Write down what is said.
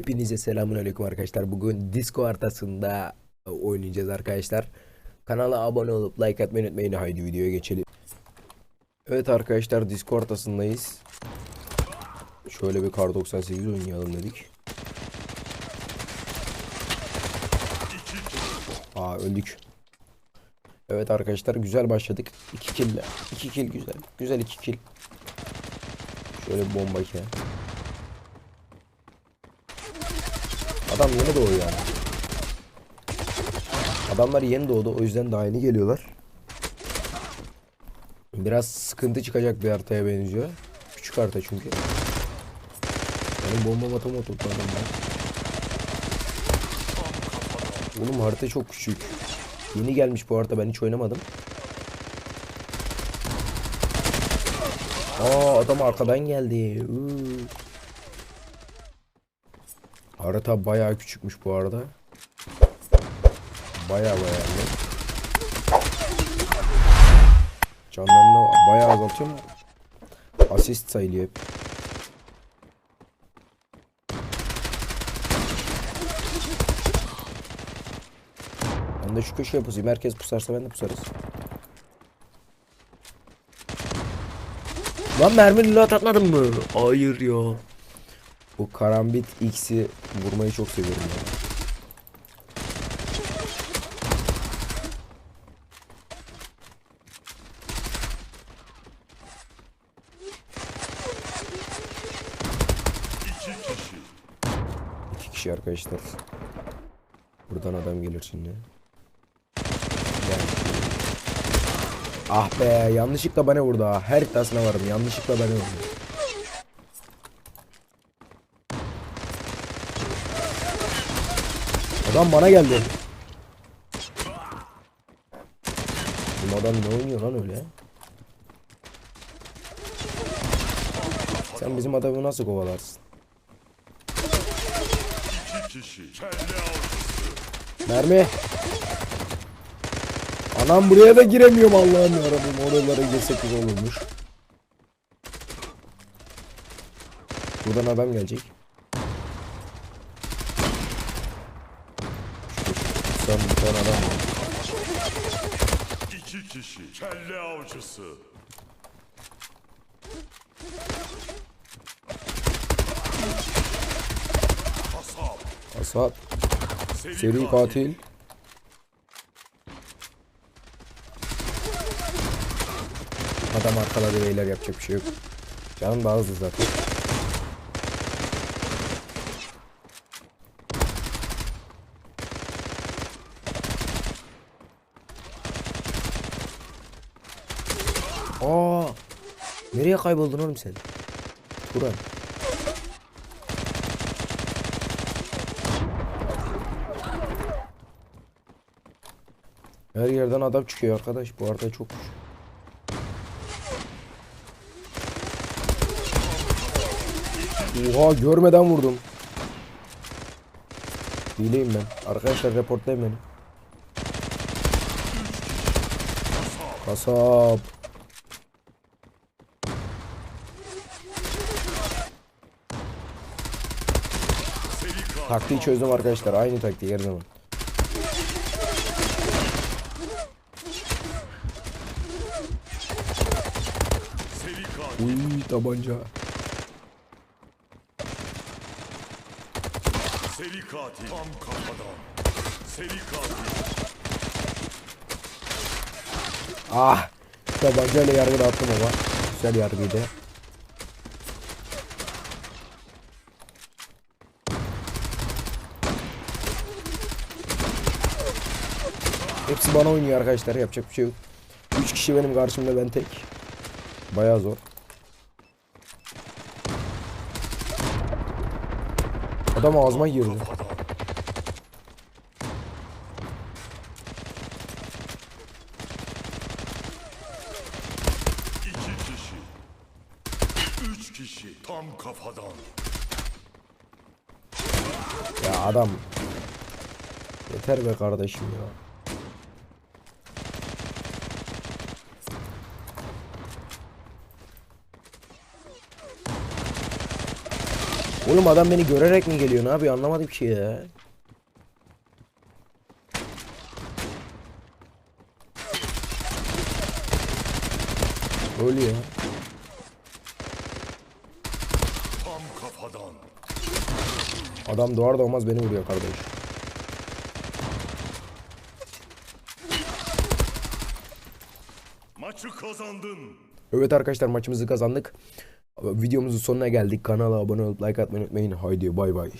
Hepinize selamun aleyküm arkadaşlar. Bugün disco haritasında oynayacağız arkadaşlar. Kanala abone olup like atmayı unutmayın. Haydi videoya geçelim. Evet arkadaşlar disco haritasındayız. Şöyle bir kar 98 oynayalım dedik. Aa öldük. Evet arkadaşlar güzel başladık. 2 kill. 2 kill güzel. Güzel 2 kill. Şöyle bomba ki. Adam yeni doğuyor yani. Adamlar yeni doğdu o yüzden daha yeni geliyorlar. Biraz sıkıntı çıkacak bir haritaya benziyor. Küçük harita çünkü. Benim bomba matım oturdu adamlar. Oğlum harita çok küçük. Yeni gelmiş bu harita ben hiç oynamadım. Aa adam arkadan geldi. Iıı. Harita bayağı küçükmüş bu arada. Bayağı bayağı. Canlarını bayağı azaltıyorum. Asist sayılıyor hep. Ben de şu köşeye pusayım. Herkes pusarsa ben de pusarız. Lan mermi lat atmadın mı? Hayır ya. Bu karambit X'i vurmayı çok seviyorum ya. İki kişi arkadaşlar. Buradan adam gelir şimdi. Ah be yanlışlıkla bana vurdu ha. Her iddiasına varım. Yanlışlıkla bana vurdu. Adam bana geldi. Bu adam ne oynuyor lan öyle? Sen bizim adamı nasıl kovalarsın? Mermi. Anam buraya da giremiyorum Allah'ım yarabbim. Oralara girsek güzel olurmuş. Buradan adam gelecek. Şu- Sen bir tane adam iki kişi kelle avcısı kasap Asat. seri, Seri katil. Adam arkaladı beyler yapacak bir şey yok. Canım daha hızlı zaten. Aa! Nereye kayboldun oğlum sen? Turan. Her yerden adam çıkıyor arkadaş. Bu arada çok Oha görmeden vurdum. Hileyim ben. Arkadaşlar reportlayın beni. Kasap. seri katil Taktiği çözdüm arkadaşlar. Aynı taktiği her zaman. Uy tabanca. seri katil tam kafadan seri katil Ah. Tabancayla yargı dağıttım ama. Güzel yargıydı. Hepsi bana oynuyor arkadaşlar. Yapacak bir şey yok. 3 kişi benim karşımda ben tek. Bayağı zor. Adam ağzıma girdi. iki kişi üç kişi tam kafadan Ya adam. Yeter be kardeşim ya. Oğlum adam beni görerek mi geliyor? Ne yapıyor? Anlamadım ki ya. Ya. Tam kafadan. Adam doğar doğmaz beni vuruyor kardeş. Maçı kazandın. Evet arkadaşlar maçımızı kazandık. Videomuzun sonuna geldik. Kanala abone olup like atmayı unutmayın. Haydi bay bay.